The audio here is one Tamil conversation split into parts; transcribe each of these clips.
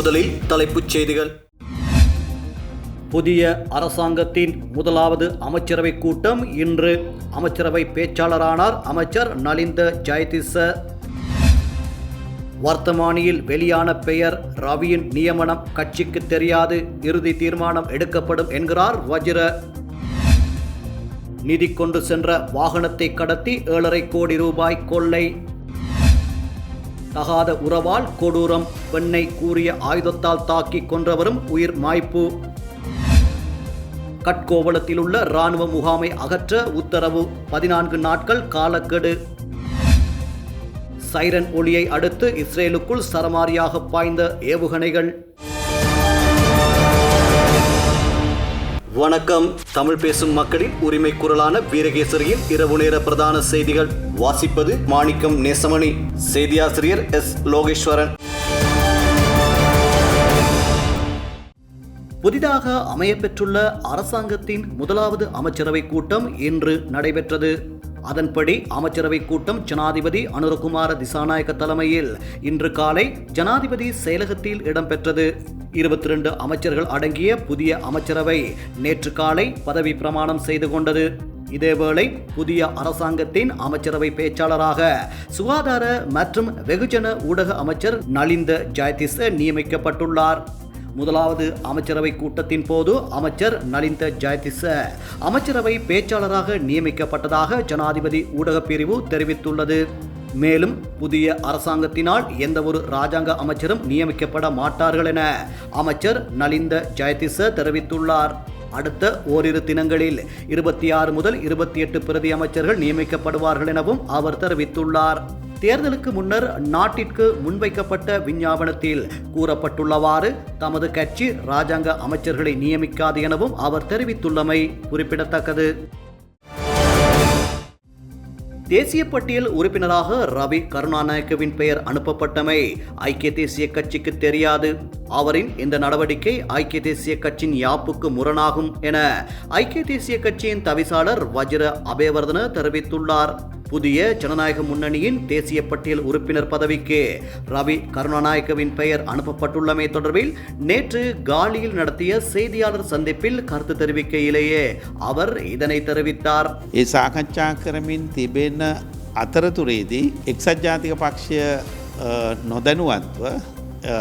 முதலில் தலைப்புச் செய்திகள். புதிய அரசாங்கத்தின் முதலாவது அமைச்சரவை கூட்டம் இன்று. அமைச்சரவை பேச்சாளரானார் அமைச்சர் நலிந்த ஜெயதிச. வர்த்தமானியில் வெளியான பெயர் ரவியின் நியமனம் கட்சிக்கு தெரியாது இறுதி தீர்மானம் எடுக்கப்படும் என்கிறார் வஜிர. நிதி கொண்டு சென்ற வாகனத்தை கடத்தி ஏழரை கோடி ரூபாய் கொள்ளை. தகாத உறவால் கொடூரம். பெண்ணை கூறிய ஆயுதத்தால் தாக்கி கொன்றவரும் உயிர் மாய்ப்பு. கட்கோவளத்தில் உள்ள இராணுவ முகாமை அகற்ற உத்தரவு. பதினான்கு நாட்கள் காலக்கெடு. சைரன் ஒளியை அடுத்து இஸ்ரேலுக்குள் சரமாரியாக பாய்ந்த ஏவுகணைகள். வணக்கம். தமிழ் பேசும் மக்களின் உரிமை குரலான வீரகேசரியின் இரவு நேர பிரதான செய்திகள். வாசிப்பது மாணிக்கம் நேசமணி. செய்தியாசிரியர் எஸ். லோகேஸ்வரன். புதிதாக அமையப்பெற்றுள்ள அரசாங்கத்தின் முதலாவது அமைச்சரவை கூட்டம் இன்று நடைபெற்றது. அதன்படி அமைச்சரவை கூட்டம் ஜனாதிபதி அனுரகுமார திசாநாயக்க தலைமையில் இன்று காலை ஜனாதிபதி செயலகத்தில் இடம்பெற்றது. இருபத்தி ரெண்டு அமைச்சர்கள் அடங்கிய புதிய அமைச்சரவை நேற்று காலை பதவி பிரமாணம் செய்து கொண்டது. இதேவேளை புதிய அரசாங்கத்தின் அமைச்சரவை பேச்சாளராக சுகாதார மற்றும் வெகுஜன ஊடக அமைச்சர் நலிந்த ஜெயதிச நியமிக்கப்பட்டுள்ளார். முதலாவது அமைச்சரவை கூட்டத்தின் போது அமைச்சர் நலிந்த ஜெயதிச அமைச்சரவை பேச்சாளராக நியமிக்கப்பட்டதாக ஜனாதிபதி ஊடகப் பிரிவு தெரிவித்துள்ளது. மேலும் புதிய அரசாங்கத்தினால் எந்த ஒரு ராஜாங்க அமைச்சரும் நியமிக்கப்பட மாட்டார்கள் என அமைச்சர் நலிந்த ஜெயதிச தெரிவித்துள்ளார். அடுத்த ஓரிரு தினங்களில் இருபத்தி ஆறு முதல் இருபத்தி எட்டு பிரதி அமைச்சர்கள் நியமிக்கப்படுவார்கள் எனவும் அவர் தெரிவித்துள்ளார். தேர்தலுக்கு முன்னர் நாட்டிற்கு முன்வைக்கப்பட்ட விஞ்ஞாபனத்தில் கூறப்பட்டுள்ளவாறு தமது கட்சி ராஜாங்க அமைச்சர்களை நியமிக்காது எனவும் அவர் தெரிவித்துள்ளமை குறிப்பிடத்தக்கது. தேசிய பட்டியல் உறுப்பினராக ரவி கருணாநாயக்கவின் பெயர் அனுப்பப்பட்டமை ஐக்கிய தேசிய கட்சிக்கு தெரியாது. அவரின் இந்த நடவடிக்கை ஐக்கிய தேசிய கட்சியின் யாப்புக்கு முரணாகும் என ஐக்கிய தேசிய கட்சியின் தவிசாளர் வஜிர அபேவர்தன தெரிவித்துள்ளார். புதிய ஜனநாயக முன்னணியின் தேசிய பட்டியல் உறுப்பினர் பதவிக்கு ரவி கருணாநாயக்கவின் பெயர் அனுப்பப்பட்டுள்ளமை தொடர்பில் நேற்று காலியில் நடத்திய செய்தியாளர் சந்திப்பில் கருத்து தெரிவிக்கையிலேயே அவர் இதனை தெரிவித்தார் ඒ සාකච්ඡා කරමින් තිබෙන අතරතුරේදී එක්සත් ජාතික පක්ෂය අ, නොදැනුවත්ව අ,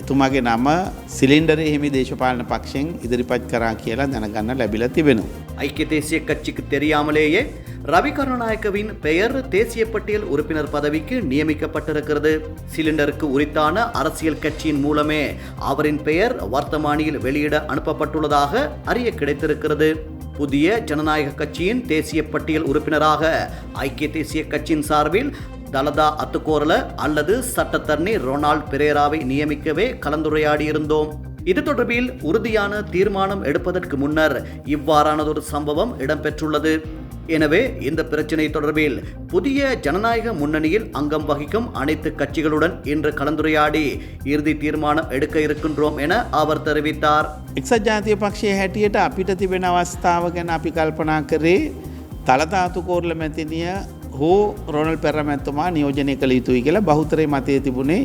එතුමාගේ නම සිලින්ඩර එහෙමි දේශපාලන පක්ෂයෙන් ඉදිරිපත් කරා කියලා දැනගන්න ලැබිල තිබෙනවා. ஐக்கிய தேசிய கட்சிக்கு தெரியாமலேயே ரவி கருணாநாயக்கவின் பெயர் தேசிய பட்டியல் உறுப்பினர் பதவிக்கு நியமிக்கப்பட்டிருக்கிறது. சிலிண்டருக்கு உரித்தான அரசியல் கட்சியின் மூலமே அவரின் பெயர் வர்த்தமானியில் வெளியிட அனுப்பப்பட்டுள்ளதாக அறிய கிடைத்திருக்கிறது. புதிய ஜனநாயக கட்சியின் தேசிய பட்டியல் உறுப்பினராக ஐக்கிய தேசிய கட்சியின் சார்பில் தலதா அத்துக்கோரல அல்லது சட்டத்தரணி ரொனால்ட் பெரேராவை நியமிக்கவே கலந்துரையாடியிருந்தோம். இது தொடர்பில் உறுதியான தீர்மானம் எடுப்பதற்கு முன்னர் இவ்வாறானதொரு சம்பவம் இடம்பெற்றுள்ளது. எனவே இந்த பிரச்சினை தொடர்பில் புதிய ஜனநாயக முன்னணியில் அங்கம் வகிக்கும் அனைத்து கட்சிகளுடன் இன்று கலந்துரையாடி இறுதி தீர்மானம் எடுக்க இருக்கின்றோம் என அவர் தெரிவித்தார் එක්සත් ජාතිය පක්ෂය හැටියට අපිට තිබෙන අවස්ථාව ගැන අපි කල්පනා කරේ තලතාතු කෝරල මැතිනිය හෝ රොනල් පැරමැත්තුමා නියෝජනය කළ යුතුයි කියලා බහුතරය මතය තිබුණේ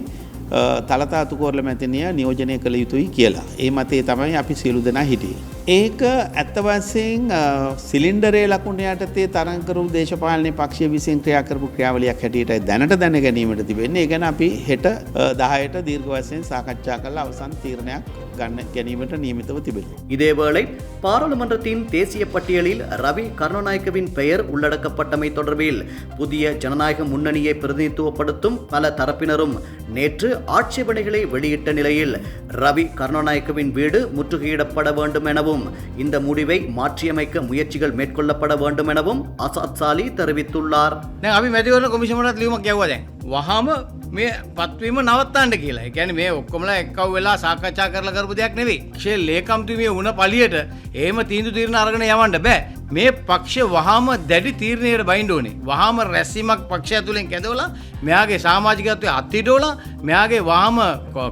අ, තලතාතු කෝරල මැතිනිය නියෝජනය කළ යුතුයි කියලා. ඒ මතේ තමයි අපි සියලු දෙනා හිටියේ. ඒක ඇත්ත වශයෙන් අ, සිලින්ඩරේ ලකුණ යටතේ තරංකරු දේශපාලනය පක්ෂය විසින් ක්‍රියා කරපු ක්‍රියාවලියක් හැටියට දැනට දැන ගැනීමට තිබෙන්නේ ඒ ගැන අපි හෙට අ, දහයට දීර්ඝ වශයෙන් සාකච්ඡා කරලා අවසන් තීරණයක් ගන්න ගැනීමට නියමිතව තිබෙනවා. இதேவேளை பாராளுமன்றத்தின் தேசிய பட்டியலில் ரவி கருணாநாயக்கவின் பெயர் உள்ளடக்கப்பட்டமை தொடர்பில் புதிய ஜனநாயக முன்னணியை பிரதிநிதித்துவப்படுத்தும் பல தரப்பினரும் நேற்று ஆட்சேபனைகளை வெளியிட்ட நிலையில் ரவி கருணாநாயக்கவின் வீடு முற்றுகையிடப்பட வேண்டும் எனவும் எனவும் இந்த முடிவை மாற்றியமைக்க முயற்சிகள் மேற்கொள்ளப்பட வேண்டும் எனவும் அசாத் சாலி தெரிவித்துள்ளார். අපි මැතිවරණ කොමිෂමටත් ලියීමක් ගැව්වද. වහම මේ පත්වීම නවත්තන්න කියලා. ගැන මේ ඔක්කොමල එක්කව වෙලා සාකච්ඡා කරලා කරපු දෙයක් නෙවේ ක්ෂේ ලේකම්තුමිය වුණ පලියට ඒම තීන්දු තීරණ අරගෙන යවන්ට බෑ. මේ පක්ෂ වහාම දැඩි තීරණයකට බයින්න ඕනේ. වහාම රැස්වීමක් පක්ෂය ඇතුලෙන් කැඳවලා මෙයාගේ සමාජිකත්වය අත්හිටවලා මෙයාගේ වහාම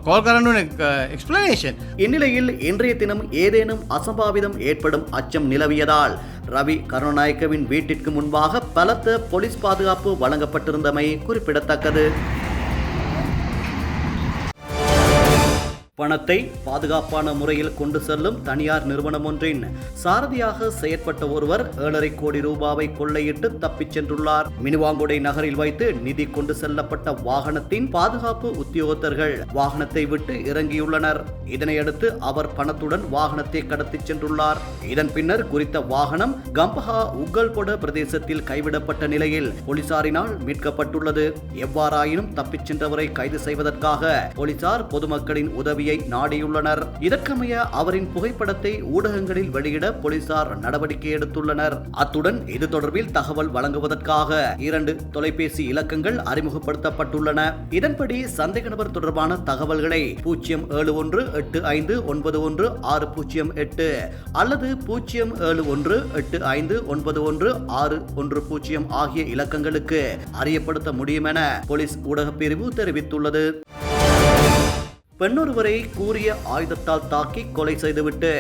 කෝල් කරන්න ඕනේ එක්ස්ප්ලනේෂන්. இந்நிலையில் இன்றைய தினம் ஏதேனும் அசம்பாவிதம் ஏற்படும் அச்சம் நிலவியதால் ரவி கருணாநாயக்கவின் வீட்டிற்கு முன்பாக பலத்த போலீஸ் பாதுகாப்பு வழங்கப்பட்டிருந்தமை குறிப்பிடத்தக்கது பணத்தை பாதுகாப்பான முறையில் கொண்டு செல்லும் தனியார் நிறுவனம் ஒன்றின் சாரதியாக செயற்பட்ட ஒருவர் ஏழரை கோடி ரூபாவை கொள்ளையிட்டு தப்பிச் சென்றுள்ளார். மினுவாங்குடை நகரில் வைத்து நிதி கொண்டு செல்லப்பட்ட வாகனத்தின் பாதுகாப்பு உத்தியோகத்தர்கள் வாகனத்தை விட்டு இறங்கியுள்ளனர். இதனையடுத்து அவர் பணத்துடன் வாகனத்தை கடத்திச் சென்றுள்ளார். இதன் பின்னர் குறித்த வாகனம் கம்பஹா உக்கல்பொட பிரதேசத்தில் கைவிடப்பட்ட நிலையில் போலீசாரினால் மீட்கப்பட்டுள்ளது. எவ்வாறாயினும் தப்பிச் சென்றவரை கைது செய்வதற்காக போலீசார் பொதுமக்களின் உதவியை நாடியுள்ளனர். இதற்கமைய அவரின் புகைப்படத்தை ஊடகங்களில் வெளியிட போலீசார் நடவடிக்கை எடுத்துள்ளனர். அத்துடன் இது தொடர்பில் தகவல் வழங்குவதற்காக இரண்டு தொலைபேசி இலக்கங்கள் அறிமுகப்படுத்தப்பட்டுள்ளன. இதன்படி சந்தேக நபர் தொடர்பான தகவல்களை பூஜ்ஜியம் ஏழு ஒன்று எட்டு ஐந்து ஒன்பது ஒன்று ஆறு பூஜ்ஜியம் எட்டு அல்லது பூஜ்ஜியம் ஏழு ஒன்று எட்டு ஐந்து ஒன்பது ஒன்று ஆறு ஒன்று பூஜ்ஜியம் ஆகிய இலக்கங்களுக்கு அறியப்படுத்த முடியும் என போலீஸ் ஊடகப் பிரிவு தெரிவித்துள்ளது. பெண்ணொருவரை கூறிய ஆயுதத்தால் தாக்கி கொலை செய்துவிட்டு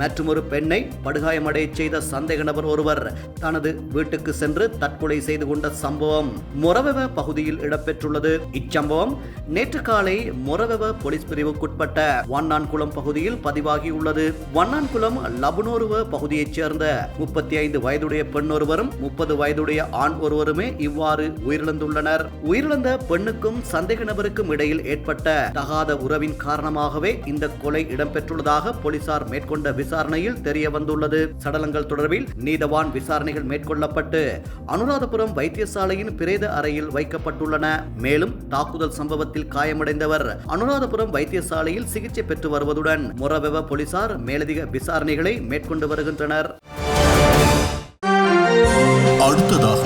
மற்றொரு பெண்ணை படுகாயமடைய செய்த சந்தேக நபர் ஒருவர் தனது வீட்டுக்கு சென்று தற்கொலை செய்து கொண்ட சம்பவம் மொரவெவ பகுதியில் இடம்பெற்றுள்ளது. இச்சம்பவம் நேற்று காலை மொரவெவ போலீஸ் பிரிவுக்குட்பட்ட வண்ணான்குளம் பகுதியில் பதிவாகியுள்ளது. வண்ணான்குளம் லபுனோருவ பகுதியைச் சேர்ந்த முப்பத்தி ஐந்து வயதுடைய பெண் ஒருவரும் முப்பது வயதுடைய ஆண் ஒருவருமே இவ்வாறு உயிரிழந்துள்ளனர். உயிரிழந்த பெண்ணுக்கும் சந்தேக நபருக்கும் இடையில் ஏற்பட்ட தகாத உறவின் காரணமாகவே இந்த கொலை இடம்பெற்றுள்ளதாக போலீசார் மேற்கொண்ட விசாரணையில் தெரிய வந்துள்ளது சடலங்கள் தொடர்பில் நீதவான் விசாரணைகள் மேற்கொள்ளப்பட்டு அனுராதபுரம் வைத்தியசாலையின் பிரேத அறையில் வைக்கப்பட்டுள்ளன. மேலும் தாக்குதல் சம்பவத்தில் காயமடைந்தவர் அனுராதபுரம் வைத்தியசாலையில் சிகிச்சை பெற்று வருவதுடன் மொரவெவ போலீசார் மேலதிக விசாரணைகளை மேற்கொண்டு வருகின்றனர். அடுத்ததாக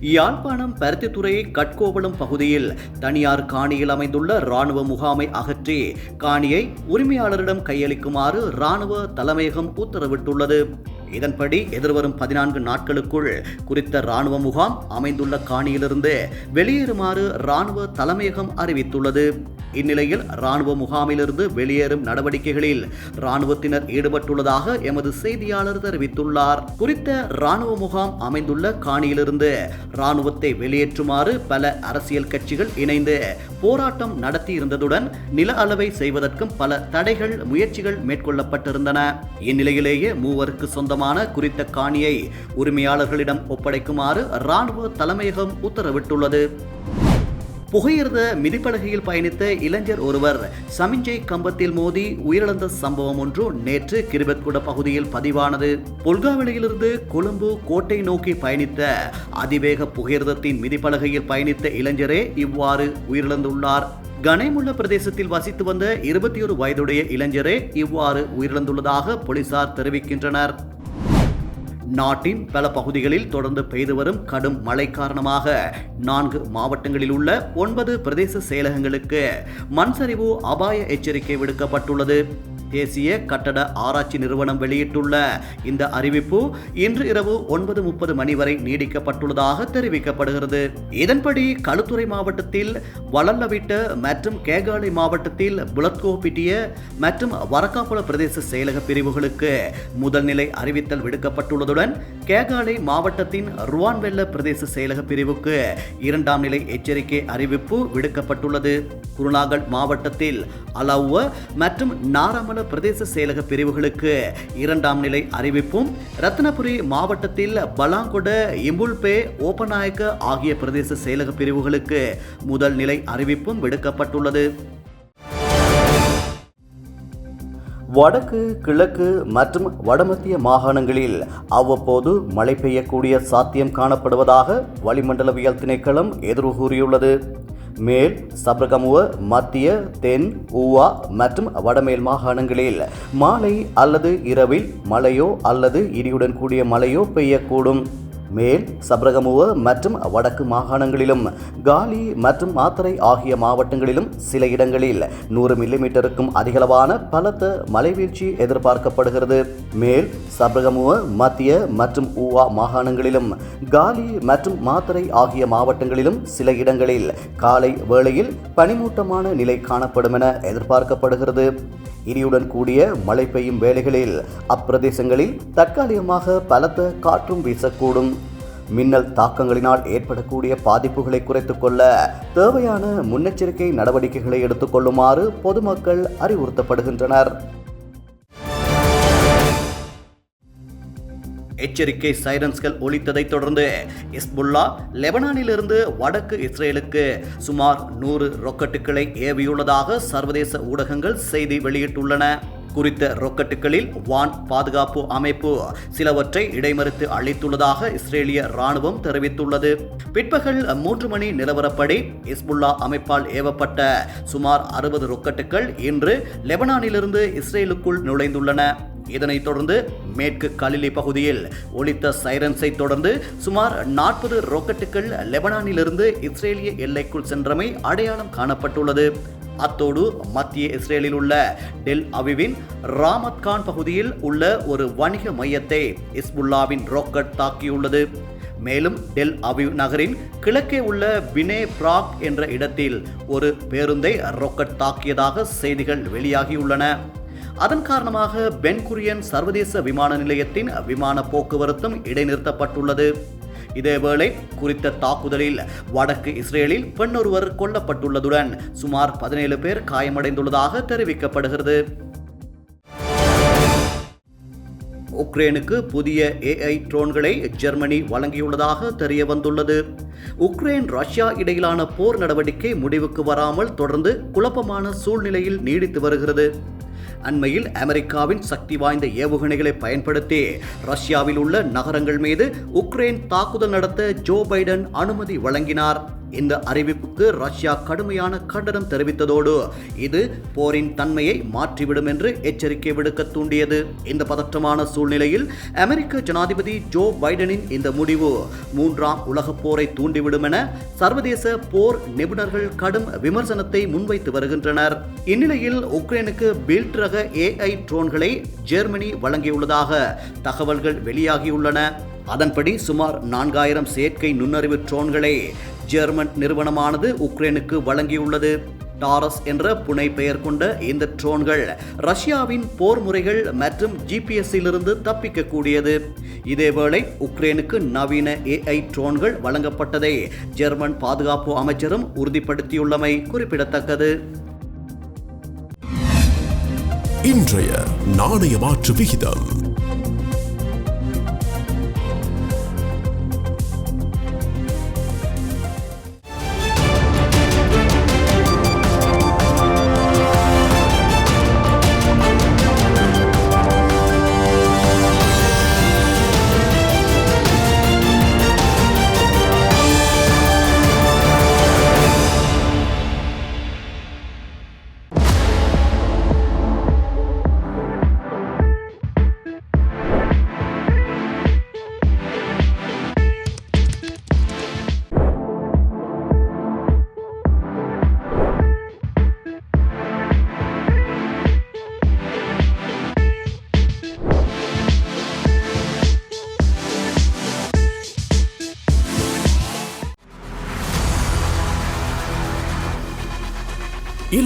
யாழ்ப்பாணம் பருத்தித்துறை கட்கோவளம் பகுதியில் தனியார் காணியில் அமைந்துள்ள ராணுவ முகாமை அகற்றி காணியை உரிமையாளரிடம் கையளிக்குமாறு ராணுவ தலைமையகம் உத்தரவிட்டுள்ளது. இதன்படி எதிர்வரும் பதினான்கு நாட்களுக்குள் குறித்த ராணுவ முகாம் அமைந்துள்ள காணியிலிருந்து வெளியேறுமாறு ராணுவ தலைமையகம் அறிவித்துள்ளது. இந்நிலையில் ராணுவ முகாமிலிருந்து வெளியேறும் நடவடிக்கைகளில் ராணுவத்தினர் ஈடுபட்டுள்ளதாக எமது செய்தியாளர் தெரிவித்துள்ளார். குறித்த ராணுவ முகாம் அமைந்துள்ள காணியிலிருந்து ராணுவத்தை வெளியேற்றுமாறு பல அரசியல் கட்சிகள் இணைந்து போராட்டம் நடத்தியிருந்ததுடன் நில அளவை செய்வதற்கும் பல தடைகள் முயற்சிகள் மேற்கொள்ளப்பட்டிருந்தன. இந்நிலையிலேயே மூவருக்கு சம்பந்தமான குறித்த காணியை உரிமையாளர்களிடம் ஒப்படைக்குமாறு ராணுவ தலைமையகம் உத்தரவிட்டுள்ளது. புகையிருந்த மிதிப்பலகையில் பயணித்த இளைஞர் ஒருவர் சமிஞ்சை கம்பத்தில் மோதி உயிரிழந்த சம்பவம் ஒன்று நேற்று கிருபத்குட பகுதியில் பதிவானது. பொல்காவிலையிலிருந்து கொழும்பு கோட்டை நோக்கி பயணித்த அதிவேக புகையிரதத்தின் மிதிப்பலகையில் பயணித்த இளைஞரே இவ்வாறு உயிரிழந்துள்ளார். கனைமுள்ள பிரதேசத்தில் வசித்து வந்த இருபத்தி ஒரு வயதுடைய இளைஞரே இவ்வாறு உயிரிழந்துள்ளதாக போலீசார் தெரிவிக்கின்றனர். நாட்டின் பல பகுதிகளில் தொடர்ந்து பெய்து வரும் கடும் மழை காரணமாக நான்கு மாவட்டங்களில் உள்ள ஒன்பது பிரதேச செயலகங்களுக்கு மண்சரிவு அபாய எச்சரிக்கை விடுக்கப்பட்டுள்ளது. தேசிய கட்டட ஆராய்ச்சி நிறுவனம் வெளியிட்டுள்ள இந்த அறிவிப்பு இன்று இரவு ஒன்பது முப்பது மணி வரை நீடிக்கப்பட்டுள்ளதாக தெரிவிக்கப்படுகிறது. இதன்படி களுத்துறை மாவட்டத்தில் வளல்லவிட்ட மற்றும் கேகாலை மாவட்டத்தில் புலத்கோபிட்டிய மற்றும் வரக்காப்புல பிரதேச செயலக பிரிவுகளுக்கு முதல்நிலை அறிவித்தல் விடுக்கப்பட்டுள்ளதுடன் கேகாலை மாவட்டத்தின் ருவான்வெல்ல பிரதேச செயலக பிரிவுக்கு இரண்டாம் நிலை எச்சரிக்கை அறிவிப்பு விடுக்கப்பட்டுள்ளது. குருநாகல் மாவட்டத்தில் அலவுவ மற்றும் நாராமல பிரதேச செயலக பிரிவுகளுக்கு இரண்டாம் நிலை அறிவிப்பும் ரத்னபுரி மாவட்டத்தில் பலாங்கொட இம்புல்பே ஓபநாயக்க ஆகிய பிரதேச செயலக பிரிவுகளுக்கு முதல் நிலை அறிவிப்பும் விடுக்கப்பட்டுள்ளது. வடக்கு கிழக்கு மற்றும் வடமத்திய மாகாணங்களில் அவ்வப்போது மழை பெய்யக்கூடிய சாத்தியம் காணப்படுவதாக வளிமண்டலவியல் திணைக்களம் எதிர்வு கூறியுள்ளது. மேல் சபரகமுவ மத்திய தென் ஊவா மற்றும் வடமேல் மாகாணங்களில் மாலை அல்லது இரவில் மழையோ அல்லது இடியுடன் கூடிய மழையோ பெய்யக்கூடும். மேல் சபரகமுவ மற்றும் வடக்கு மாகாணங்களிலும் காலி மற்றும் மாத்தரை ஆகிய மாவட்டங்களிலும் சில இடங்களில் நூறு மில்லிமீட்டருக்கும் அதிகளவான பலத்த மலைவீழ்ச்சி எதிர்பார்க்கப்படுகிறது. மேல் சபரகமுவ மத்திய மற்றும் ஊவா மாகாணங்களிலும் காலி மற்றும் மாத்தரை ஆகிய மாவட்டங்களிலும் சில இடங்களில் காலை வேளையில் பனிமூட்டமான நிலை காணப்படும் என எதிர்பார்க்கப்படுகிறது. இடியுடன் கூடிய மழை பெய்யும் வேளைகளில் அப்பிரதேசங்களில் தற்காலிகமாக பலத்த காற்றும் வீசக்கூடும். மின்னல் தாக்கங்களினால் ஏற்படக்கூடிய பாதிப்புகளை குறைத்துக் கொள்ள தேவையான முன்னெச்சரிக்கை நடவடிக்கைகளை எடுத்துக்கொள்ளுமாறு பொதுமக்கள் அறிவுறுத்தப்படுகின்றனர். எச்சரிக்கை சைரன்ஸ்கள் ஒழித்ததைத் தொடர்ந்து இஸ்புல்லா லெபனானிலிருந்து வடக்கு இஸ்ரேலுக்கு சுமார் நூறு ரொக்கெட்டுகளை ஏவியுள்ளதாக சர்வதேச ஊடகங்கள் செய்தி வெளியிட்டுள்ளன. குறித்த ரொக்கெட்டுகளில் வான் பாதுகாப்பு அமைப்பு சிலவற்றை இடைமறித்து அளித்துள்ளதாக இஸ்ரேலிய ராணுவம் தெரிவித்துள்ளது. பிற்பகல் மூன்று மணி நிலவரப்படி இஸ்புல்லா அமைப்பால் ஏவப்பட்ட சுமார் அறுபது ரொக்கெட்டுகள் இன்று லெபனானிலிருந்து இஸ்ரேலுக்குள் நுழைந்துள்ளன. இதனைத் தொடர்ந்து மேற்கு கலிலி பகுதியில் ஒலித்த சைரன்ஸை தொடர்ந்து சுமார் நாற்பது ராக்கெட்டுகள் லெபனானிலிருந்து இஸ்ரேலிய எல்லைக்குள் சென்றமை அடையாளம் காணப்பட்டுள்ளது. அத்தோடு மத்திய இஸ்ரேலில் உள்ள டெல் அவிவின் ராமத்கான் பகுதியில் உள்ள ஒரு வணிக மையத்தை இஸ்புல்லாவின் ராக்கெட் தாக்கியுள்ளது. மேலும் டெல் அவிவ் நகரின் கிழக்கே உள்ள பினே பிராக் என்ற இடத்தில் ஒரு பேருந்தை ராக்கெட் தாக்கியதாக செய்திகள் வெளியாகியுள்ளன. அதன் காரணமாக பென்குரியன் சர்வதேச விமான நிலையத்தின் விமான போக்குவரத்தும் இடைநிறுத்தப்பட்டுள்ளது. இதேவேளை குறித்த தாக்குதலில் வடக்கு இஸ்ரேலில் பெண்ணொருவர் கொல்லப்பட்டுள்ளதுடன் சுமார் பதினேழு பேர் காயமடைந்துள்ளதாக தெரிவிக்கப்படுகிறது. உக்ரைனுக்கு புதிய ஏஐ ட்ரோன்களை ஜெர்மனி வழங்கியுள்ளதாக தெரிய வந்துள்ளது உக்ரைன் ரஷ்யா இடையிலான போர் நடவடிக்கை முடிவுக்கு வராமல் தொடர்ந்து குழப்பமான சூழ்நிலையில் நீடித்து வருகிறது. அண்மையில் அமெரிக்காவின் சக்தி வாய்ந்த ஏவுகணைகளை பயன்படுத்தி ரஷ்யாவில் உள்ள நகரங்கள் மீது உக்ரைன் தாக்குதல் நடத்த ஜோ பைடன் அனுமதி வழங்கினார். இந்த அறிவிப்புக்கு ரஷ்யா கடுமையான கண்டனம் தெரிவித்ததோடு இது போரின் தன்மையை மாற்றிவிடும் என்று எச்சரிக்கை விடுக்க தூண்டியது. இந்த பதற்றமான சூழ்நிலையில் அமெரிக்க ஜனாதிபதி ஜோ பைடனின் இந்த முடிவு மூன்றாம் உலகப் போரை தூண்டிவிடும் என சர்வதேச போர் நிபுணர்கள் கடும் விமர்சனத்தை முன்வைத்து வருகின்றனர். இந்நிலையில் உக்ரைனுக்கு பில்ட் ரக ஏஐ ட்ரோன்களை ஜெர்மனி வழங்கியுள்ளதாக தகவல்கள் வெளியாகியுள்ளன. அதன்படி சுமார் நான்காயிரம் செயற்கை நுண்ணறிவு ட்ரோன்களை ஜெர்மன் நிறுவனமானது உக்ரைனுக்கு வழங்கியுள்ளது. டாரஸ் என்ற புனை பெயர் கொண்ட இந்த ட்ரோன்கள் ரஷ்யாவின் போர் முறைகள் மற்றும் ஜிபிஎஸ்ஸிலிருந்து தப்பிக்கக்கூடியது. இதேவேளை உக்ரைனுக்கு நவீன ஏஐ ட்ரோன்கள் வழங்கப்பட்டதை ஜெர்மன் பாதுகாப்பு அமைச்சரும் உறுதிப்படுத்தியுள்ளமை குறிப்பிடத்தக்கது. இன்றைய நாணய மாற்று விகிதம்.